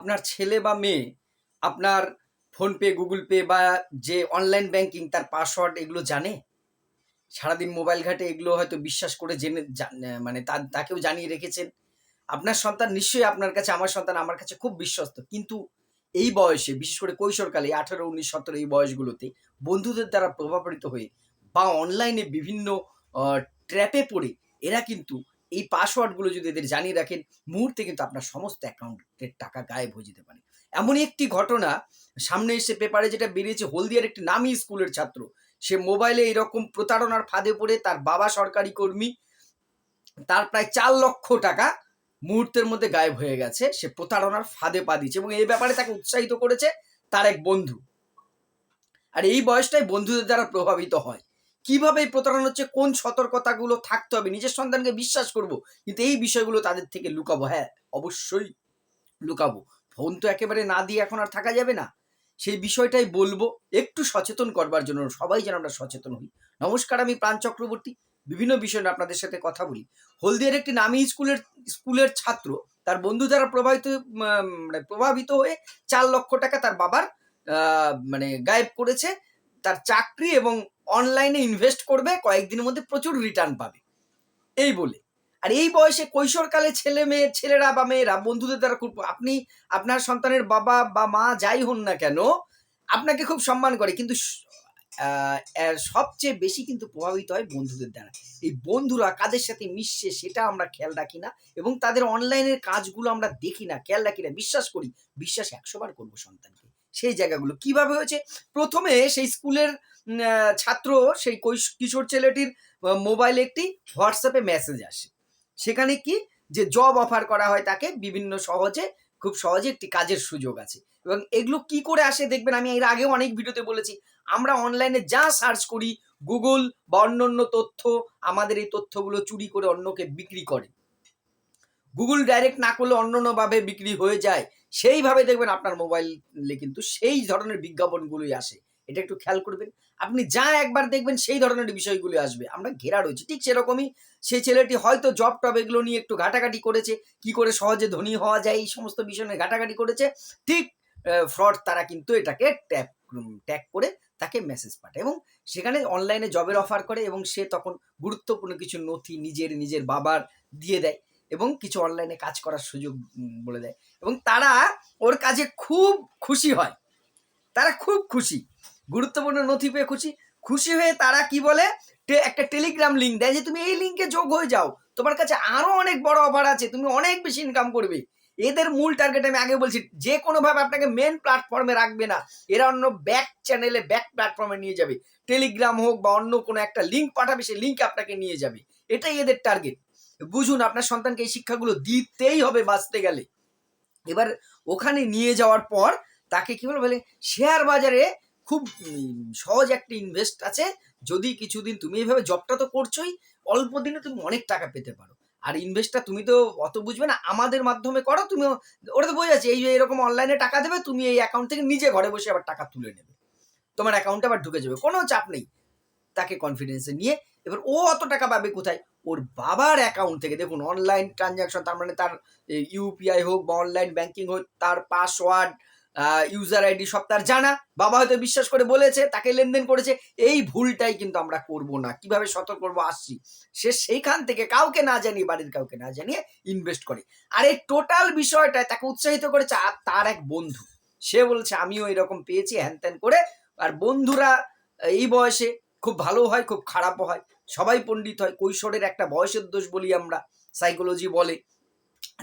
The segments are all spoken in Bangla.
আপনার ছেলে বা মেয়ে, আপনার ফোনপে গুগল পে বা যে অনলাইন ব্যাংকিং তার পাসওয়ার্ড এগুলো জানে? সারাদিন মোবাইল ঘাটে এগুলো হয়তো বিশ্বাস করে জেনে মানে তাকেও জানিয়ে রেখেছেন। আপনার সন্তান নিশ্চয়ই আপনার কাছে, আমার সন্তান আমার কাছে খুব বিশ্বস্ত। কিন্তু এই বয়সে, বিশেষ করে কৈশোরকালে, আঠারো, উনিশ, সতেরো এই বয়সগুলোতে বন্ধুদের দ্বারা প্রভাবিত হয়ে বা অনলাইনে বিভিন্ন ট্র্যাপে পড়ে, এরা কিন্তু এই পাসওয়ার্ডগুলো যদি এদের জানিয়ে রাখেন, মুহূর্তে কিন্তু আপনার সমস্ত অ্যাকাউন্টের টাকা গায়েব হয়ে যেতে পারে। এমন একটি ঘটনা সামনে এসে পেপারে যেটা বেরিয়েছে, হলদিয়ার একটি নামী স্কুলের ছাত্র। সে মোবাইলে এরকম প্রতারণার ফাঁদে পড়ে, তার বাবা সরকারি কর্মী, তার প্রায় চার লক্ষ টাকা মুহূর্তের মধ্যে গায়েব হয়ে গেছে, সে প্রতারণার ফাঁদে পা দিয়েছে এবং এই ব্যাপারে তাকে উৎসাহিত করেছে তার এক বন্ধু। আর এই বয়সটাই বন্ধুদের দ্বারা প্রভাবিত হয়। কীভাবে এই প্রতারণা হচ্ছে, কোন সতর্কতাগুলো থাকতে হবে? নিজের সন্তানকে বিশ্বাস করব, কিন্তু এই বিষয়গুলো তাদের থেকে লুকাবো। হ্যাঁ অবশ্যই লুকাবো। ফোন তো একেবারে না দিয়ে এখন আর থাকা যাবে না। সেই বিষয়টাই বলব, একটু সচেতন করবার জন্য, সবাই যেন আমরা সচেতন হই। নমস্কার, আমি প্রাণ চক্রবর্তী। বিভিন্ন বিষয় আপনাদের সাথে কথা বলি। হলদিয়ার একটি নামী স্কুলের স্কুলের ছাত্র, তার বন্ধু দ্বারা প্রভাবিত মানে প্রভাবিত হয়ে চার লক্ষ টাকা তার বাবার মানে গায়েব করেছে। তার চাকরি এবং অনলাইনে ইনভেস্ট করবে, কয়েকদিনের মধ্যে প্রচুর রিটার্ন পাবে। এই বলে। আর এই বয়সে কৈশোরকালে ছেলে মেয়ে, ছেলেরা বা মেয়েরা, বন্ধুদের দ্বারা খুব, আপনি আপনার সন্তানের বাবা বা মা যাই হন না কেন, আপনাকে খুব সম্মান করে। কিন্তু সবচেয়ে বেশি কিন্তু প্রভাবিত হয় বন্ধুদের দ্বারা। এই বন্ধুরা কাদের সাথে মিশছে সেটা আমরা খেয়াল রাখি না এবং তাদের অনলাইনের কাজগুলো আমরা দেখি না, খেয়াল রাখি না। বিশ্বাস করি, বিশ্বাস একশোবার করব সন্তানকে। সেই জায়গাগুলো। কীভাবে হয়েছে? প্রথমে সেই স্কুলের ছাত্র, সেই কিশোর ছেলেটির মোবাইলে একটি হোয়াটসঅ্যাপে মেসেজ আসে। সেখানে কি? যে জব অফার করা হয় তাকে, বিভিন্ন সহজে, খুব সহজে একটি কাজের সুযোগ আছে। এবং এগুলো কি করে আসে দেখবেন, আমি এর আগেও অনেক ভিডিওতে বলেছি। আমরা অনলাইনে যা সার্চ করি গুগল বা অন্যান্য তথ্য, আমাদের এই তথ্যগুলো চুরি করে অন্যকে বিক্রি করে। গুগল ডাইরেক্ট না করলে অন্যান্যভাবে বিক্রি হয়ে যায়। সেইভাবে দেখবেন আপনার মোবাইলে কিন্তু সেই ধরনের বিজ্ঞাপনগুলোই আসে। এটা একটু খেয়াল করবেন। আপনি যা একবার দেখবেন সেই ধরনের বিষয়গুলি আসবে। আমরা ঘেরা রয়েছি। ঠিক সেরকমই সেই ছেলেটি হয়তো জব টব এগুলো নিয়ে একটু ঘাটাঘাটি করেছে, কি করে সহজে ধনী হওয়া যায়, এই সমস্ত বিষয় নিয়ে ঘাটাঘাটি করেছে, ঠিক ফ্রড তারা কিন্তু এটাকে ট্যাপ ট্যাগ করে তাকে মেসেজ পাঠায় এবং সেখানে অনলাইনে জবের অফার করে এবং সে তখন গুরুত্বপূর্ণ কিছু নথি নিজের নিজের বাবার দিয়ে দেয়। এবং কিছু অনলাইনে কাজ করার সুযোগ বলে দেয়। এবং তারা ওর কাজে খুব খুশি হয়। তারা খুব খুশি। গুরুত্বপূর্ণ নথি পেয়ে খুশি। খুশি হয়ে তারা কি বলে? একটা টেলিগ্রাম লিঙ্ক দেয় যে, তুমি এই লিঙ্কে যোগ হয়ে যাও। তোমার কাছে আরও অনেক বড় অফার আছে। তুমি অনেক বেশি ইনকাম করবে। এদের মূল টার্গেট আমি আগে বলছি, যে কোনোভাবে আপনাকে মেন প্ল্যাটফর্মে রাখবে না। এরা অন্য ব্যাক চ্যানেলে ব্যাক প্ল্যাটফর্মে নিয়ে যাবে। টেলিগ্রাম হোক বা অন্য কোনো একটা লিঙ্ক পাঠাবে, সেই লিঙ্ক আপনাকে নিয়ে যাবে। এটাই এদের টার্গেট বুঝুন আপনার সন্তানকে এই শিক্ষাগুলো দিতেই হবে বাঁচতে গেলে। এবার ওখানে নিয়ে যাওয়ার পর তাকে কি বলে বলে শেয়ার বাজারে খুব সহজ একটা ইনভেস্ট আছে। যদি কিছুদিন তুমি এইভাবে জবটা তো করছোই, অল্প দিনে তুমি অনেক টাকা পেতে পারো। আর ইনভেস্টটা তুমি তো অত বুঝবে না, আমাদের মাধ্যমে করো, তুমি ওটা তো বোঝা যাচ্ছে এই এরকম অনলাইনে টাকা দেবে, তুমি এই অ্যাকাউন্ট থেকে নিজে ঘরে বসে আবার টাকা তুলে নেবে। তোমার অ্যাকাউন্টে আবার ঢুকে যাবে, কোনো চাপ নেই। তাকে কনফিডেন্সে নিয়ে, এবার ও অত টাকা পাবে কোথায়? ওর বাবার অ্যাকাউন্ট থেকে। দেখুন অনলাইন ট্রানজাকশন তার মানে তার ইউপিআই হোক বা অনলাইন ব্যাংকিং হোক, তার পাসওয়ার্ড ইউজার আইডি সব তার জানা। বাবা হয়তো বিশ্বাস করে বলেছে, তাকে লেনদেন করেছে। এই ভুলটাই কিন্তু আমরা করব না। কীভাবে সতর্ক করব, আসছি। সে সেইখান থেকে কাউকে না জানিয়ে, বাড়ির কাউকে না জানিয়ে ইনভেস্ট করে। আর এই টোটাল বিষয়টায় তাকে উৎসাহিত করেছে আর তার এক বন্ধু। সে বলছে, আমিও এরকম পেয়েছি, হ্যান ত্যান করে। আর বন্ধুরা, এই বয়সে খুব ভালো হয়, খুব খারাপও হয়। সবাই পণ্ডিত হয়, কৈশোরের একটা বয়সের দোষ বলি আমরা সাইকোলজি বলে।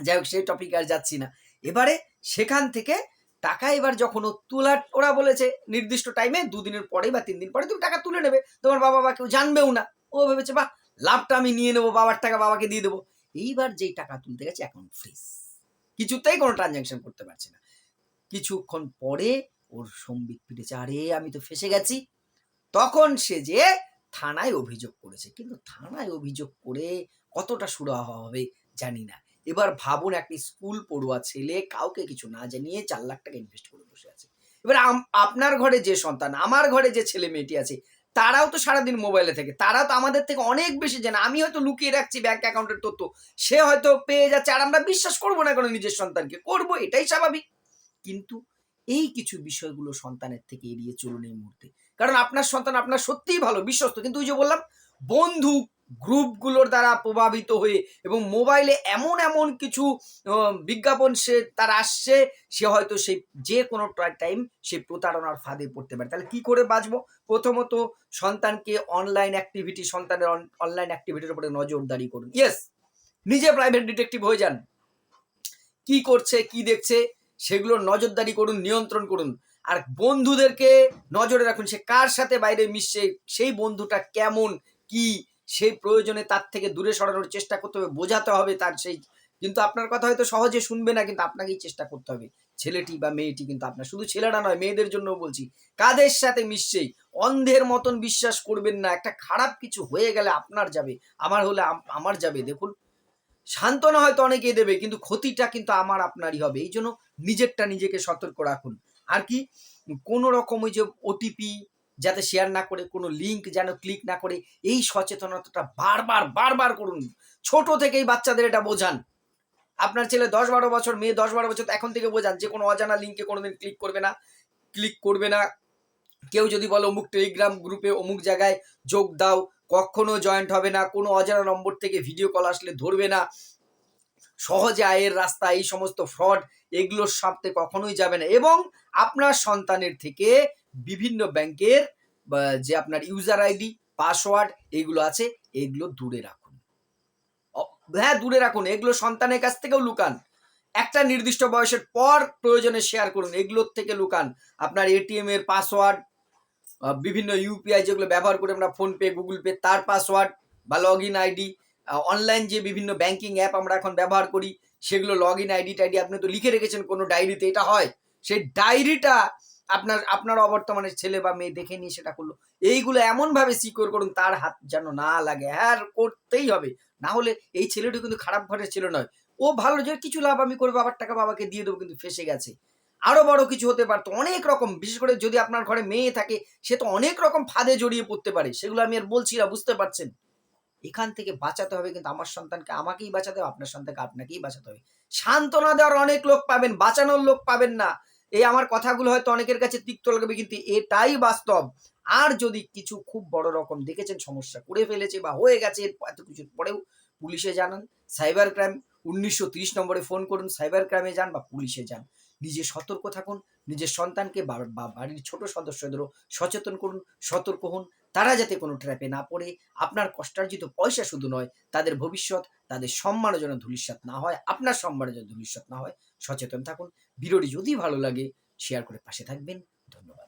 যাই হোক, সেই টপিক আর যাচ্ছি না। এবারে সেখান থেকে টাকা এবার যখন ও তোলার ওরা বলেছে নির্দিষ্ট টাইমে দুদিনের পরে বা তিন দিন পরে তুমি টাকা তুলে নেবে। তোমার বাবা বা কেউ জানবেও না। ও ভেবেছে, বাহ, লাভটা আমি নিয়ে নেব, বাবার টাকা বাবাকে দিয়ে দেবো। এইবার যেই টাকা তুলতে গেছে অ্যাকাউন্ট ফ্রিজ কিছুতেই কোনো ট্রানজ্যাকশন করতে পারছে না। কিছুক্ষণ পরে ওর সম্বিত ফিরেছে আরে, আমি তো ফেসে গেছি। তখন সে যে থানায় অভিযোগ করেছে। কিন্তু থানায় অভিযোগ করে কতটা সুরাহা হবে জানি না। এবার ভাবুন একটি স্কুল পড়ুয়া ছেলে কাউকে কিছু না জানিয়ে চার লাখ টাকা ইনভেস্ট করে বসে আছে। এবার আপনার ঘরে যে সন্তান, আমার ঘরে যে ছেলে মেয়েটি আছে, তারাও তো সারাদিন মোবাইলে থাকে। তারাও তো আমাদের থেকে অনেক বেশি জানে। আমি হয়তো লুকিয়ে রাখছি ব্যাংক অ্যাকাউন্টের তথ্য। সে হয়তো পেয়ে যাচ্ছে। আর আমরা বিশ্বাস করব না কোনো নিজের সন্তানকে। করব, এটাই স্বাভাবিক। কিন্তু এই কিছু বিষয়গুলো সন্তানের থেকে এড়িয়ে চলুন এই মুহূর্তে। কারণ আপনার সন্তান আপনার সত্যিই ভালো, বিশ্বস্ত। কিন্তু ওই যে বললাম, বন্ধু গ্রুপগুলোর দ্বারা প্রভাবিত হয়ে এবং মোবাইলে এমন এমন কিছু বিজ্ঞাপন সে, তার আসছে, সে হয়তো সেই যে কোনো টাইম সে প্রতারণার ফাঁদে পড়তে পারে। তাহলে কি করে বাঁচবো? প্রথমত সন্তানকে অনলাইন অ্যাক্টিভিটি সন্তানের অনলাইন অ্যাক্টিভিটির উপরে নজরদারি করুন। ইয়েস নিজে প্রাইভেট ডিটেকটিভ হয়ে যান। কি করছে, কি দেখছে? সেগুলোর নজরদারি করুন, নিয়ন্ত্রণ করুন। আর বন্ধুদেরকে নজরে রাখুন, সে কার সাথে বাইরে মিশছে, সেই বন্ধুটা কেমন, কি সেই প্রয়োজনে তার থেকে দূরে সরানোর চেষ্টা করতে হবে, বোঝাতে হবে তার সেই। কিন্তু আপনার কথা হয়তো সহজে শুনবে না, কিন্তু আপনাকেই চেষ্টা করতে হবে। ছেলেটি বা মেয়েটি কিন্তু আপনার, শুধু ছেলেরা নয়, মেয়েদের জন্য বলছি, কাদের সাথে মিশছেই অন্ধের মতন বিশ্বাস করবেন না, একটা খারাপ কিছু হয়ে গেলে আপনার যাবে, আমার হলে আমার যাবে, দেখুন। সান্ত্বনা হয়তো অনেকেই দেবে, কিন্তু ক্ষতিটা কিন্তু আমার, আপনারই হবে এই জন্য নিজেরটা নিজেকে সতর্ক রাখুন। আর কি কোনো রকম ওই যে ওটিপি যাতে শেয়ার না করে, কোনো লিংক যেন ক্লিক না করে, এই সচেতনতাটা বারবার বারবার করুন। ছোট থেকেই বাচ্চাদের এটা বোঝান। আপনার ছেলে দশ বারো বছর, মেয়ে দশ বারো বছর, এখন থেকে বোঝান যে কোনো অজানা লিঙ্কে কোনোদিন ক্লিক করবে না ক্লিক করবে না। কেউ যদি বলে অমুক টেলিগ্রাম গ্রুপে অমুক জায়গায় যোগ দাও, কখনো জয়েন্ট হবে না, কোনো অজানা নম্বর থেকে ভিডিও কল আসলে ধরবে না। সহজে আয়ের রাস্তা, এই সমস্ত ফ্রড এগুলোর সাথে কখনোই যাবে না। এবং আপনার সন্তানের থেকে বিভিন্ন ব্যাংকের যে আপনার ইউজার আইডি পাসওয়ার্ড এগুলো আছে, এগুলো দূরে রাখুন। হ্যাঁ দূরে রাখুন। এগুলো সন্তানের কাছ থেকেও লুকান। একটা নির্দিষ্ট বয়সের পর প্রয়োজনে শেয়ার করুন। এগুলোর থেকে লুকান। আপনার এটিএম এর পাসওয়ার্ড বিভিন্ন ইউপিআই যেগুলো ব্যবহার করে আমরা ফোনপে গুগল পে তার পাসওয়ার্ড বা লগ ইন আইডি অনলাইন যে বিভিন্ন ব্যাংকিং অ্যাপ আমরা এখন ব্যবহার করি সেগুলো লগ ইন আইডি টাইডি আপনি তো লিখে রেখেছেন কোনো ডায়েরিতে এটা হয়। সেই ডায়েরিটা আপনার আপনার অবর্তমানে ছেলে বা মেয়ে দেখে নিয়ে সেটা করল। এইগুলো এমনভাবে সিকিউর করুন, তার হাত যেন না লাগে। হ্যাঁ করতেই হবে। না হলে এই ছেলেটি কিন্তু খারাপ ঘরের ছেলে নয়। ও ভালো, যে কিছু লাভ আমি করে বাবার টাকা বাবাকে দিয়ে দেবো, কিন্তু ফেসে গেছে। আরও বড় কিছু হতে পারতো, অনেক রকম। বিশেষ করে যদি আপনার ঘরে মেয়ে থাকে, সে তো অনেক রকম ফাঁদে জড়িয়ে পড়তে পারে। সেগুলো আমি আর বলছি না, বুঝতে পারছেন? এখান থেকে বাঁচাতে হবে কিন্তু আমার সন্তানকে আমাকেই বাঁচাতে হবে, আপনার সন্তানকে আপনাকেই বাঁচাতে হবে। সান্ত্বনা দেওয়ার অনেক লোক পাবেন, বাঁচানোর লোক পাবেন না। এই আমার কথাগুলো হয়তো অনেকের কাছে তিক্ত লাগবে কিন্তু এটাই বাস্তব। আর যদি কিছু খুব বড় রকম দেখেছেন, সমস্যা করে ফেলেছে বা হয়ে গেছে এত কিছুর পরেও পুলিশে জানান। সাইবার ক্রাইম, উনিশশো নম্বরে ফোন করুন, সাইবার ক্রাইমে যান বা পুলিশে যান। নিজে সতর্ক থাকুন, নিজের সন্তানকে বাড়ির ছোট সদস্যদেরও সচেতন করুন, সতর্ক হন। তারা যাতে কোনো ট্র্যাপে না পড়ে, আপনার কষ্টার্জিত পয়সা শুধু নয়, তাদের ভবিষ্যৎ, তাদের সম্মানের যেন ধূলিসাৎ না হয়, আপনার সম্মানের যেন ধূলিসাৎ না হয়, সচেতন থাকুন। ভিডিওটি যদি ভালো লাগে শেয়ার করে পাশে থাকবেন। ধন্যবাদ।